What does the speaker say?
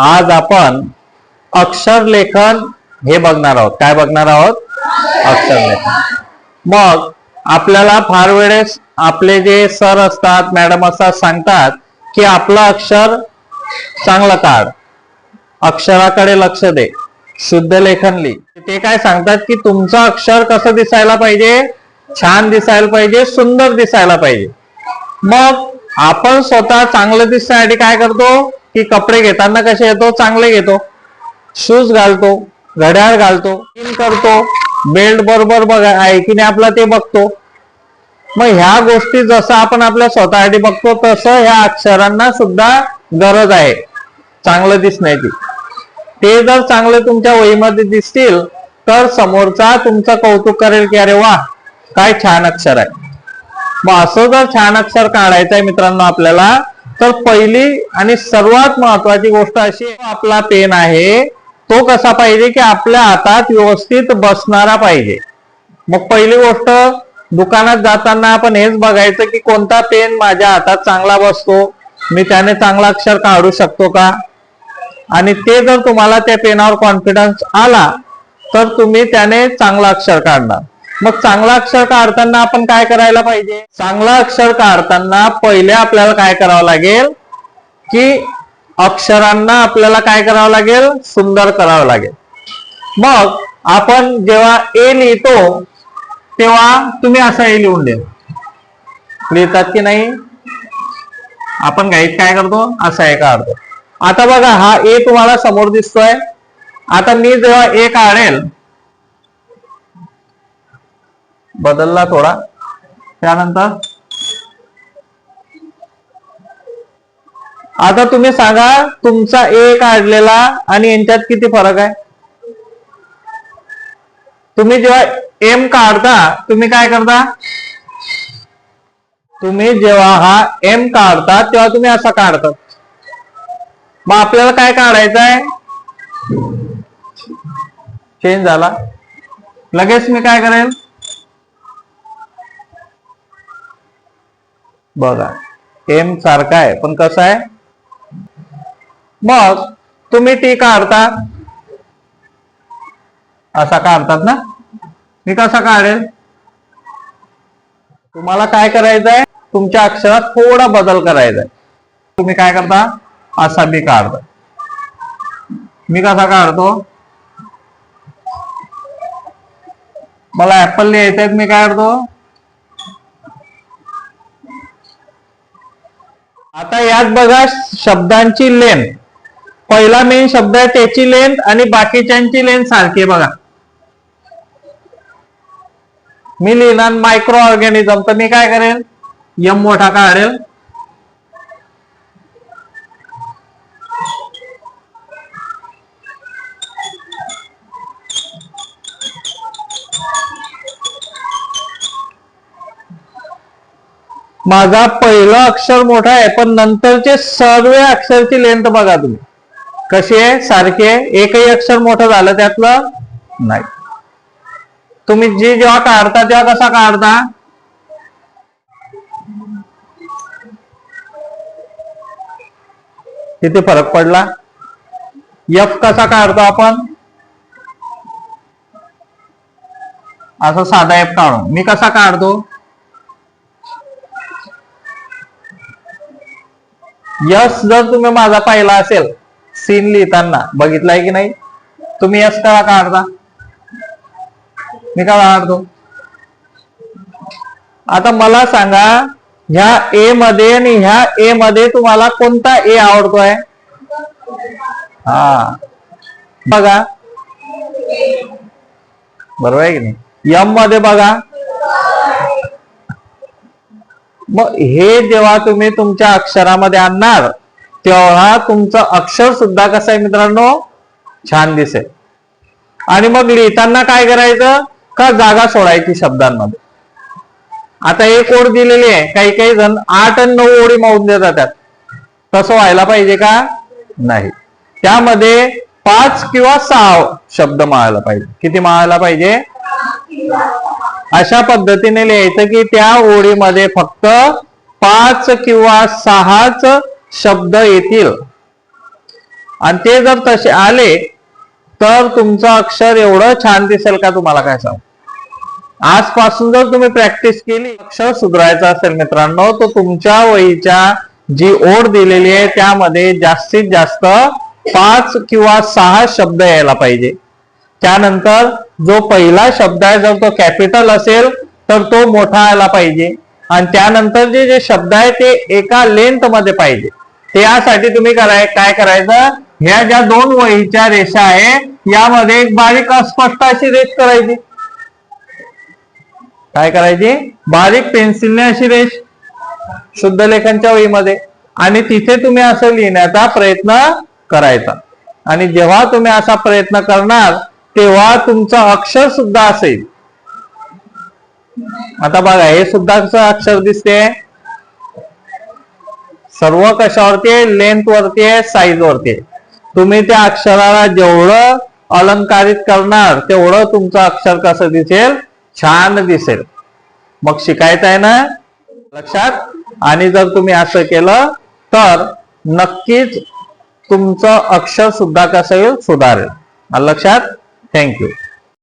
आज आपण अक्षर लेखन हे बघणार आहोत. काय बघणार आहोत? अक्षर लेखन. मग आपल्याला फार वेळेस आपले जे सर असतात मॅडम असतात सांगतात की आपलं अक्षर चांगलं काढ. अक्षराकडे लक्ष दे. शुद्ध लेखन ते काय सांगतात की तुमचं अक्षर कसं दिसायला पाहिजे? छान दिसायला पाहिजे सुंदर दिसायला पाहिजे. मग आपण स्वतः चांगलं दिसण्यासाठी काय करतो? की कपडे घेताना कसे येतो चांगले घेतो. शूज घालतो घड्याळ घालतो इन करतो बेल्ट बरोबर बघा आहे की नाही आपला ते बघतो. मग ह्या गोष्टी जसं आपण आपल्या स्वतःसाठी बघतो तसं ह्या अक्षरांना सुद्धा गरज आहे. चांगलं दिसण्याची ते. जर चांगले तुमच्या वहीमध्ये दिसतील तर समोरचा तुमचं कौतुक करेल की अरे वा काय छान अक्षर आहे. मग असं जर छान अक्षर काढायचं आहे मित्रांनो आपल्याला तर पहिली आणि सर्वात महत्वाची गोष्ट अशी आपला पेन आहे तो कसा पाहिजे की आपल्या हातात व्यवस्थित बसणारा पाहिजे. मग पहिली गोष्ट दुकानात जाताना आपण हेच बघायचं की कोणता पेन माझ्या हातात चांगला बसतो मी त्याने चांगला अक्षर काढू शकतो का? आणि ते जर तुम्हाला त्या पेनावर कॉन्फिडन्स आला तर तुम्ही त्याने चांगला अक्षर काढणार. मग चांगला अक्षर काढताना आपण काय करायला पाहिजे? चांगला अक्षर काढताना पहिले आपल्याला काय करावं लागेल? की अक्षरांना आपल्याला काय करावं लागेल? सुंदर करावं लागेल. मग आपण जेव्हा ए लिहितो तेव्हा तुम्ही असं ए लिहून द्या. लिहितात की नाही? आपण गाईड काय करतो? असा ए काढतो. आता बघा हा ए तुम्हाला समोर दिसतोय. आता मी जेव्हा ए काढेल बदलला थोडा. त्यानंतर आता तुम्ही सांगा तुमचा ए काढलेला आणि यांच्यात किती फरक आहे? तुम्ही जेव्हा एम काढता तुम्ही काय करता? तुम्ही जेव्हा हा एम काढता तेव्हा तुम्ही असा काढता. मग आपल्याला काय काढायचं आहे? चेंज झाला. लगेच मी काय करेल? बघा. एम सारखा आहे पण कसं आहे? मग तुम्ही टी काढता असा काढतात ना? मी कसा काढेल? तुम्हाला काय करायचं आहे तुमच्या अक्षरात थोडा बदल करायचा आहे तुम्ही काय करता? असा मी काढता. मी कसा काढतो? मला ऍपल लिहायचा मी काय आता यात बघा शब्दांची लेंथ पहिला मेन शब्द आहे त्याची लेंथ आणि बाकीच्यांची लेंथ सारखी बघा. मी लिहिणार मायक्रो ऑर्गॅनिझम तर मी काय करेल? यम मोठा काढेल. माझा पहिला अक्षर मोठा आहे पण नंतरचे सर्व अक्षरची लेंथ बघा तुम्ही. कशी आहे? सारखी आहे. एकही अक्षर मोठं झालं त्यातलं नाही. तुम्ही जी जेव्हा काढता तेव्हा कसा काढता? तिथे फरक पडला? यफ कसा काढतो आपण? असं साधा एफ काढून. मी कसा काढतो? यस जर तुम्ही माझा पाहिला असेल सीन लिहिताना बघितलाय की नाही? तुम्ही यस का काढता? मी का काढतो? आता मला सांगा ह्या ए मध्ये आणि ह्या ए मध्ये तुम्हाला कोणता ए आवडतोय? हा. बघा. बरोबर आहे की नाही? यममध्ये बघा. मग हे जेव्हा तुम्ही तुमच्या अक्षरामध्ये आणणार तेव्हा तुमचं अक्षर सुद्धा कसं आहे मित्रांनो? छान दिसेल. आणि मग लिहिताना काय करायचं? का जागा सोडायची शब्दांमध्ये. आता एक ओळ दिलेली आहे. काही काही जण आठ आणि नऊ ओळी मावून देतात त्यात. तसं व्हायला पाहिजे का? नाही. त्यामध्ये पाच किंवा सहा शब्द माळायला पाहिजे. किती माळायला पाहिजे? अशा पद्धतीने लिहायचं की त्या ओळीमध्ये फक्त पाच किंवा सहाच शब्द येतील. आणि ते जर तसे आले तर तुमचं अक्षर एवढं छान दिसेल का तुम्हाला काय सांग? आजपासून जर तुम्ही प्रॅक्टिस केली अक्षर सुधारायचं असेल मित्रांनो तर तुमच्या वहीच्या जी ओढ दिलेली आहे त्यामध्ये जास्तीत जास्त पाच किंवा सहा शब्द यायला पाहिजे. त्यानंतर जो पहिला शब्द आहे जर तो कॅपिटल असेल तर तो मोठा आला पाहिजे. आणि त्यानंतर जे जे शब्द आहे ते एका लेंथमध्ये पाहिजे. त्यासाठी तुम्ही कराय काय करायचं? ह्या ज्या दोन वहीच्या रेषा आहे यामध्ये एक बारीक अस्पष्ट अशी रेष करायची. काय करायची? बारीक पेन्सिलने अशी रेष. शुद्ध लेखनच्या वहीमध्ये. आणि तिथे तुम्ही असं लिहिण्याचा प्रयत्न करायचा. आणि जेव्हा तुम्ही असा प्रयत्न करणार तेव्हा तुमचं अक्षर सुद्धा असेल. आता बघा हे सुद्धा कसं अक्षर दिसते? सर्व कशावरती आहे? लेंथ वरती आहे साईज वरती आहे. तुम्ही त्या अक्षराला जेवढं अलंकारित करणार तेवढं तुमचं अक्षर कसं दिसेल? छान दिसेल. मग शिकायचं आहे ना? लक्षात? आणि जर तुम्ही असं केलं तर नक्कीच तुमचं अक्षर सुद्धा कसं येईल? सुधारेल. लक्षात? लक्षात थँक्यू